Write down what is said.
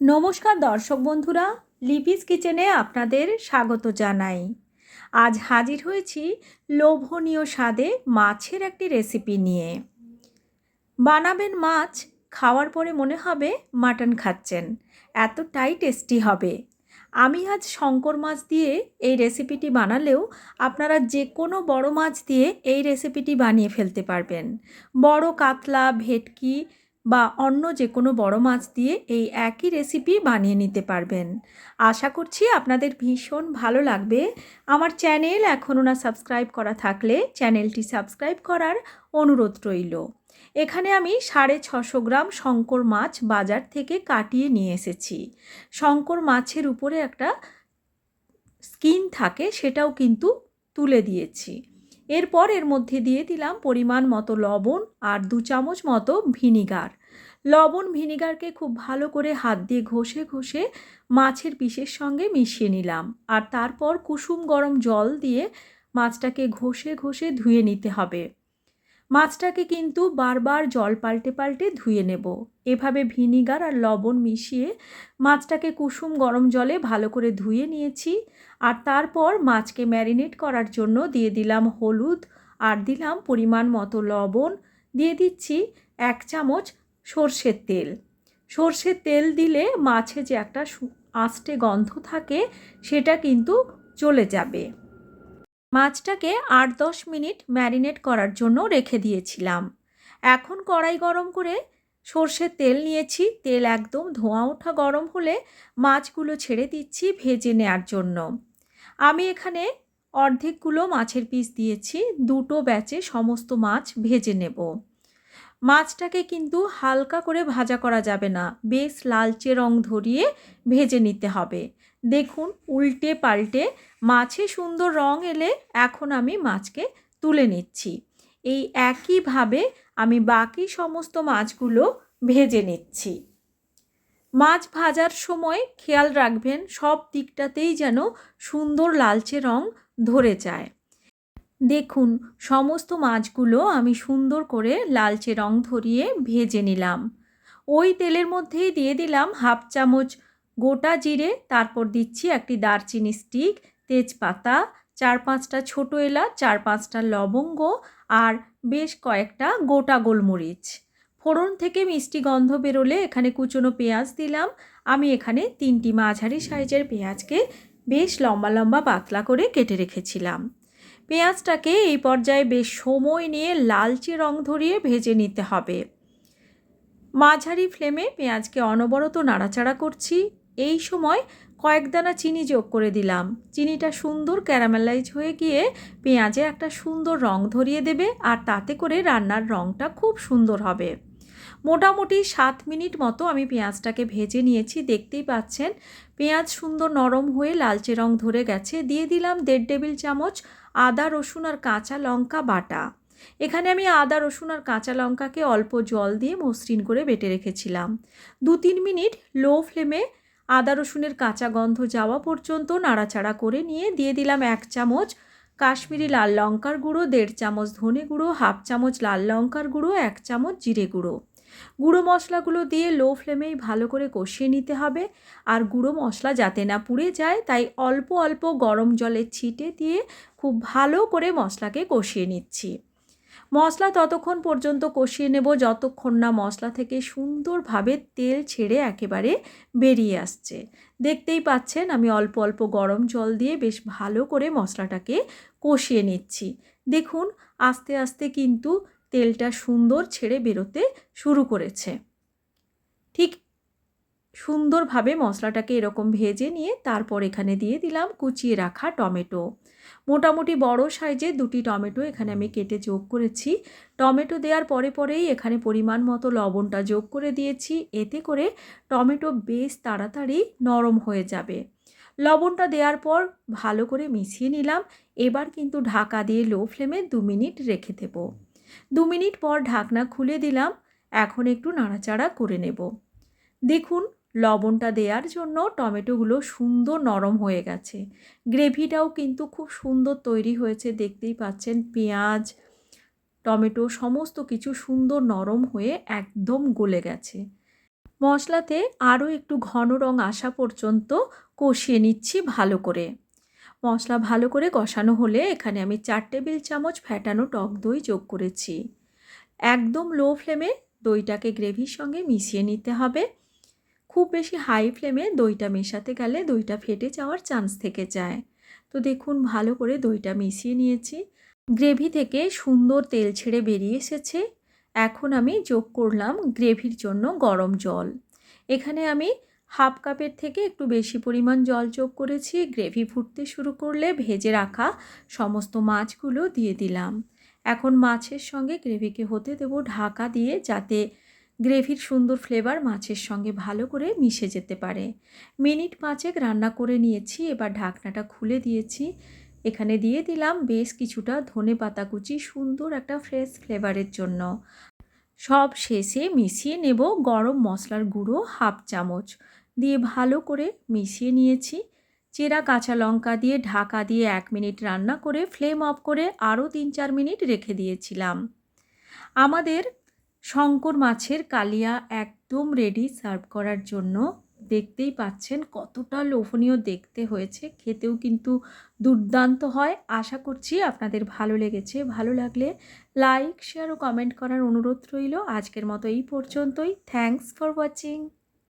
নমস্কার দর্শক বন্ধুরা, লিপিস কিচেনে আপনাদের স্বাগত জানাই। আজ হাজির হয়েছি লোভনীয় স্বাদে মাছের একটি রেসিপি নিয়ে। বানাবেন মাছ, খাওয়ার পরে মনে হবে মাটন খাচ্ছেন, এতটাই টেস্টি হবে। আমি আজ শঙ্কর মাছ দিয়ে এই রেসিপিটি বানালেও আপনারা যে কোনো বড় মাছ দিয়ে এই রেসিপিটি বানিয়ে ফেলতে পারবেন। বড় কাতলা, ভেটকি বা অন্য যে কোনো বড় মাছ দিয়ে এই একই রেসিপি বানিয়ে নিতে পারবেন। আশা করছি আপনাদের ভীষণ ভালো লাগবে। আমার চ্যানেল এখনও না সাবস্ক্রাইব করা থাকলে চ্যানেলটি সাবস্ক্রাইব করার অনুরোধ রইল। এখানে আমি সাড়ে ছশো গ্রাম শঙ্কর মাছ বাজার থেকে কাটিয়ে নিয়ে এসেছি। শঙ্কর মাছের উপরে একটা স্কিন থাকে সেটাও কিন্তু তুলে দিয়েছি। এরপর এর মধ্যে দিয়ে দিলাম পরিমাণ মতো লবণ আর দু চামচ মতো ভিনিগার। লবণ ভিনিগারকে খুব ভালো করে হাত দিয়ে ঘষে ঘষে মাছের পিসের সঙ্গে মিশিয়ে নিলাম। আর তারপর কুসুম গরম জল দিয়ে মাছটাকে ঘষে ঘষে ধুয়ে নিতে হবে। মাছটাকে কিন্তু বারবার জল পাল্টে পাল্টে ধুয়ে নেব। এভাবে ভিনিগার আর লবণ মিশিয়ে মাছটাকে কুসুম গরম জলে ভালো করে ধুয়ে নিয়েছি। আর তারপর মাছকে ম্যারিনেট করার জন্য দিয়ে দিলাম হলুদ আর দিলাম পরিমাণ মতো লবণ। দিয়ে দিচ্ছি এক চামচ সর্ষের তেল। সর্ষের তেল দিলে মাছে যে একটা আস্টে গন্ধ থাকে, সেটা কিন্তু চলে যাবে। মাছটাকে আট দশ মিনিট ম্যারিনেট করার জন্য রেখে দিয়েছিলাম। এখন কড়াই গরম করে সর্ষের তেল নিয়েছি। তেল একদম ধোঁয়া ওঠা গরম হলে মাছগুলো ছেড়ে দিচ্ছি ভেজে নেয়ার জন্য। আমি এখানে অর্ধেকগুলো মাছের পিস দিয়েছি। দুটো ব্যাচে সমস্ত মাছ ভেজে নেব। মাছটাকে কিন্তু হালকা করে ভাজা করা যাবে না। বেশ লালচে রং ধরিয়ে ভেজে নিতে হবে। দেখুন, উল্টে পাল্টে মাছে সুন্দর রং এলে এখন আমি মাছকে তুলে নিচ্ছি। এই একইভাবে আমি বাকি সমস্ত মাছগুলো ভেজে নিচ্ছি। মাছ ভাজার সময় খেয়াল রাখবেন, সব দিকটাতেই যেন সুন্দর লালচে রং ধরে যায়। দেখুন, সমস্ত মাছগুলো আমি সুন্দর করে লালচে রং ধরিয়ে ভেজে নিলাম। ওই তেলের মধ্যেই দিয়ে দিলাম হাফ চামচ গোটা জিরে, তারপর দিচ্ছি একটি দারচিনি স্টিক, তেজপাতা, চার পাঁচটা ছোটো এলাচ, চার পাঁচটা লবঙ্গ আর বেশ কয়েকটা গোটা গোলমরিচ। ফোড়ন থেকে মিষ্টি গন্ধ বেরোলে এখানে কুচনো পেঁয়াজ দিলাম। আমি এখানে তিনটি মাঝারি সাইজের পেঁয়াজকে বেশ লম্বা লম্বা পাতলা করে কেটে রেখেছিলাম। পেঁয়াজটাকে এই পর্যায়ে বেশ সময় নিয়ে লালচে রং ধরিয়ে ভেজে নিতে হবে। মাঝারি ফ্লেমে পেঁয়াজকে অনবরত নাড়াচাড়া করছি। এই সময় কয়েক দানা চিনি যোগ করে দিলাম। চিনিটা সুন্দর ক্যারামেলাইজ হয়ে গিয়ে পেঁয়াজে একটা সুন্দর রং ধরিয়ে দেবে আর তাতে করে রান্নার রংটা খুব সুন্দর হবে। মোটামুটি সাত মিনিট মতো আমি পেঁয়াজটাকে ভেজে নিয়েছি। দেখতেই পাচ্ছেন, পেঁয়াজ সুন্দর নরম হয়ে লালচে রং ধরে গেছে। দিয়ে দিলাম দেড় টেবিল চামচ আদা, রসুন আর কাঁচা লঙ্কা বাটা। এখানে আমি আদা, রসুন আর কাঁচা লঙ্কাকে অল্প জল দিয়ে মসৃণ করে বেটে রেখেছিলাম। দু তিন মিনিট লো ফ্লেমে আদা, রসুনের কাঁচা গন্ধ যাওয়া পর্যন্ত নাড়াচাড়া করে নিয়ে দিয়ে দিলাম এক চামচ কাশ্মীরি লাল লঙ্কার গুঁড়ো, দেড় চামচ ধনে গুঁড়ো, হাফ চামচ লাল লঙ্কার গুঁড়ো, এক চামচ জিরে গুঁড়ো। গুঁড়ো মশলাগুলো দিয়ে লো ফ্লেমেই ভালো করে কষিয়ে নিতে হবে। আর গুঁড়ো মশলা যাতে না পুড়ে যায়, তাই অল্প অল্প গরম জলে ছিটে দিয়ে খুব ভালো করে মশলাকে কষিয়ে নিচ্ছি। মশলা ততক্ষণ পর্যন্ত কষিয়ে নেব, যতক্ষণ না মশলা থেকে সুন্দরভাবে তেল ছেড়ে একেবারে বেরিয়ে আসছে। দেখতেই পাচ্ছেন, আমি অল্প অল্প গরম জল দিয়ে বেশ ভালো করে মশলাটাকে কষিয়ে নিচ্ছি। দেখুন, আস্তে আস্তে কিন্তু তেলটা সুন্দর ছেড়ে বেরোতে শুরু করেছে। ঠিক সুন্দরভাবে মশলাটাকে এরকম ভেজে নিয়ে তারপর এখানে দিয়ে দিলাম কুচিয়ে রাখা টমেটো। মোটামুটি বড় সাইজে দুটি টমেটো এখানে আমি কেটে যোগ করেছি। টমেটো দেওয়ার পরে পরেই এখানে পরিমাণ মতো লবণটা যোগ করে দিয়েছি। এতে করে টমেটো বেশ তাড়াতাড়ি নরম হয়ে যাবে। লবণটা দেওয়ার পর ভালো করে মিশিয়ে নিলাম। এবার কিন্তু ঢাকা দিয়ে লো ফ্লেমে দু মিনিট রেখে দেব। দু মিনিট পর ঢাকনা খুলে দিলাম, এখন একটু নাড়াচাড়া করে নেব। দেখুন, লবণটা দেওয়ার জন্য টমেটোগুলো সুন্দর নরম হয়ে গেছে। গ্রেভিটাও কিন্তু খুব সুন্দর তৈরি হয়েছে, দেখতেই পাচ্ছেন, পেঁয়াজ, টমেটো সমস্ত কিছু সুন্দর নরম হয়ে একদম গলে গেছে। মশলাতে আরও একটু ঘন রং আসা পর্যন্ত কষিয়ে নিচ্ছি ভালো করে। মশলা ভালো করে কষানো হলে এখানে আমি চার টেবিল চামচ ফ্যাটানো টক দই যোগ করেছি। একদম লো ফ্লেমে দইটাকে গ্রেভির সঙ্গে মিশিয়ে নিতে হবে। খুব বেশি হাই ফ্লেমে দইটা মেশাতে গেলে দইটা ফেটে যাওয়ার চান্স থেকে যায়। তো দেখুন, ভালো করে দইটা মিশিয়ে নিয়েছি। গ্রেভি থেকে সুন্দর তেল ছেড়ে বেরিয়ে এসেছে। এখন আমি যোগ করলাম গ্রেভির জন্য গরম জল। এখানে আমি হাফ কাপের থেকে একটু বেশি পরিমাণ জল যোগ করেছি, গ্রেভি ফুটতে শুরু করলে ভেজে রাখা সমস্ত মাছগুলো দিয়ে দিলাম। এখন মাছের সঙ্গে গ্রেভিকে হতে দেবো ঢাকা দিয়ে যাতে গ্রেভির সুন্দর ফ্লেভার মাছের সঙ্গে ভালো করে মিশে যেতে পারে। মিনিট পাঁচেক রান্না করে নিয়েছি, এবার ঢাকনাটা খুলে দিয়েছি। এখানে দিয়ে দিলাম বেশ কিছুটা ধনে পাতা কুচি, সুন্দর একটা ফ্রেশ ফ্লেভারের জন্য। সব শেষে মিশিয়ে নেব গরম মশলার গুঁড়ো হাফ চামচ। দিয়ে ভালো করে মিশিয়ে নিয়েছি। চেরা কাঁচা লঙ্কা দিয়ে ঢাকা দিয়ে এক মিনিট রান্না করে ফ্লেম অফ করে আরও তিন চার মিনিট রেখে দিয়েছিলাম। আমাদের শঙ্কর মাছের কালিয়া একদম রেডি সার্ভ করার জন্য দেখতেই পাচ্ছেন কতটা লোভনীয় দেখতে হয়েছে। খেতেও কিন্তু দুর্দান্ত হয়। আশা করছি আপনাদের ভালো লেগেছে। ভালো লাগলে লাইক শেয়ার ও কমেন্ট করার অনুরোধ রইল। আজকের মতো এই পর্যন্তই। Thanks for watching